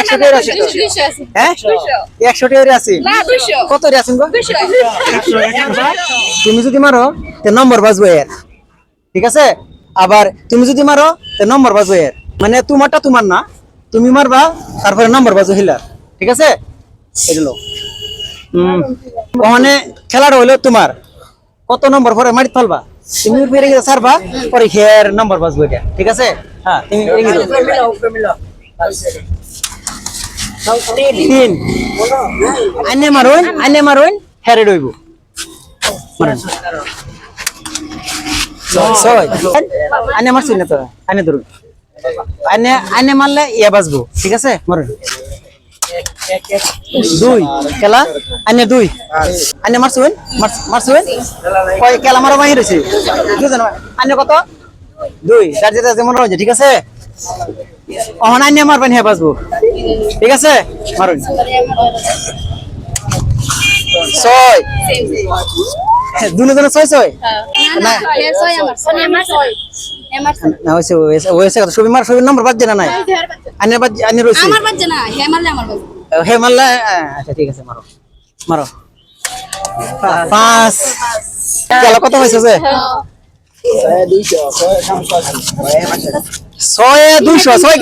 একশো টাকা আছে। হ্যাঁ? একশো টাকা আছে? কত আছেন গো? তুমি যদি মারো তে নম্বর বাজবো এর। ঠিক আছে? আবার তুমি যদি মারো তে নম্বর বাজবো এর। মানে তোমারটা তোমার না। তুমি মারবা তারপরে নম্বর বাজো হিলার। ঠিক আছে? এগুলো ওখানে খেলাটা হইল তোমার। কত নম্বর পরে মারি ফেলবা? তুমি সারবা পরে হেয়ার নম্বর বাজবো এটা। ঠিক আছে? হ্যাঁ তুমি তিন। আনে মারুন আনে মারুন, হেরে রইব। মারুন। ছয়। আনে মারছি না তো? আনে ধরুন। আনে আনে মারলে ইয়া বাজবো ঠিক আছে? মারুন। দুই। খেলা? আনে দুই। আনে মারছুন মারছুন কয় খেলা মারা বাহির হয়েছে আনে কত? দুই। যার যেটা যেমন রয়েছে, ঠিক আছে? অহন আনে মারবেন হ্যাঁ বাজবো ঠিক আছে? মারুন। ছয়। দুজনে ছয় ছয়? না না হয়েছে হয়েছে কথা ছবি মার ছবির নম্বর বাজছে না নাই। আনে বাজ আনে রয়েছে আমার বাজছে না হে মারলে আমার বাজছে হে আচ্ছা ঠিক আছে মারো। মারো। পাঁচ। কত হয়েছে যে? ছয় দুইশো ছয়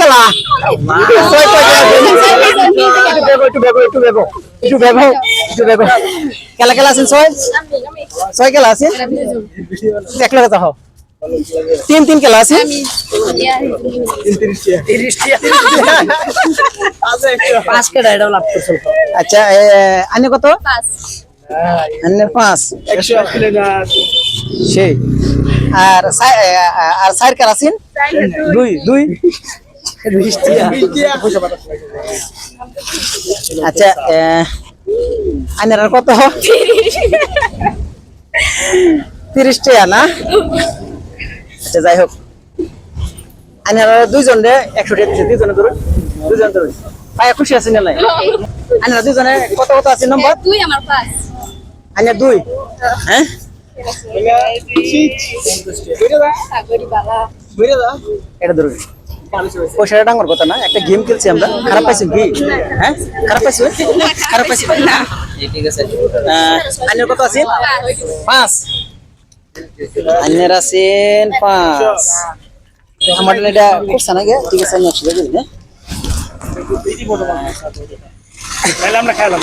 বেগো। কেলা কেলা আছেন ছয়? ছয় কেলা আছে? এক লাখ তো তিন তিন কেলা আছে? আচ্ছা এ, আনে কত? পাঁচ। পাঁচ সেই। আর আর সাইর দুই দুই। আচ্ছা কত? তিরিশ টাকা না? আচ্ছা যাই হোক। আনের দুইজন রে একশো টাকা দিচ্ছে দুইজনে ধরুন। দুইজন ধরুন। পায়ে খুশি আছেন না নাই? আনের দুইজনে কত কত আছে? নম্বর? তুই আমার পাঁচ। আনের দুই। হ্যাঁ? এটা ধরুন পয়সাটা ডাঙর কথা না একটা গেম খেলছি আমরা। খারাপ পাইছি কি? হ্যাঁ? খারাপ পাইছি? খারাপ পাইছি? না। ঠিক আছে কত পাঁচ। আনের আছেন পাঁচ। আমার এটা করছে না গে ঠিক আছে আমি একসাথে হ্যাঁ? আমরা খেলাম।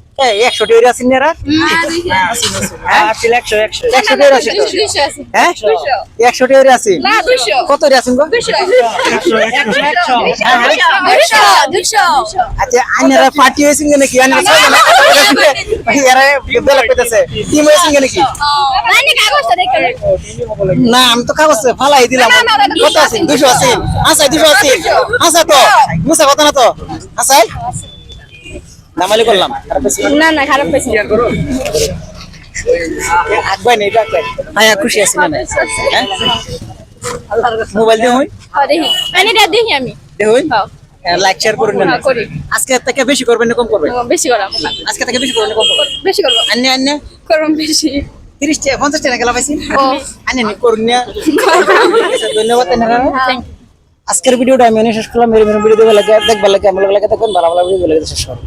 একশো টাকা আছেন একশো একশো একশো। টাকা হ্যাঁ? একশো আছেন? কত টাকা আছেন হ্যাঁ, আচ্ছা আইনারা পার্টি হয়েছেন নাকি? মানে না আমি তো কাগজ ফালাই দিলাম। কত আছে দুশো আছে আসাই দুশো আছে আসা তো? মুসা কথা না তো? আসাই? নামালি করলাম না না খারাপ পাইছি নেই ডাকবাই হ্যাঁ খুশি আছি না হ্যাঁ? মোবাইল দিয়ে হই? দেখি। মানে এটা দেখি আমি। দেখুন লাইক শেয়ার করুন না হ্যাঁ, করি। আজকে থেকে বেশি করবেন না কম করবেন? বেশি করাম আজকে থেকে বেশি করবেন না কম করবেন? বেশি করব। আন্য আন্য করব বেশি। তিরিশ টাকা পঞ্চাশ টাকা গেলা পাইছি ও। নি করুন না। ধন্যবাদ তেনারা আজকের ভিডিওটা আমি শেষ করলাম। ভিডিও দেখবার লাগে দেখবার লাগে আমার লাগে তখন ভালো ভালো ভিডিও লাগে শেষ করো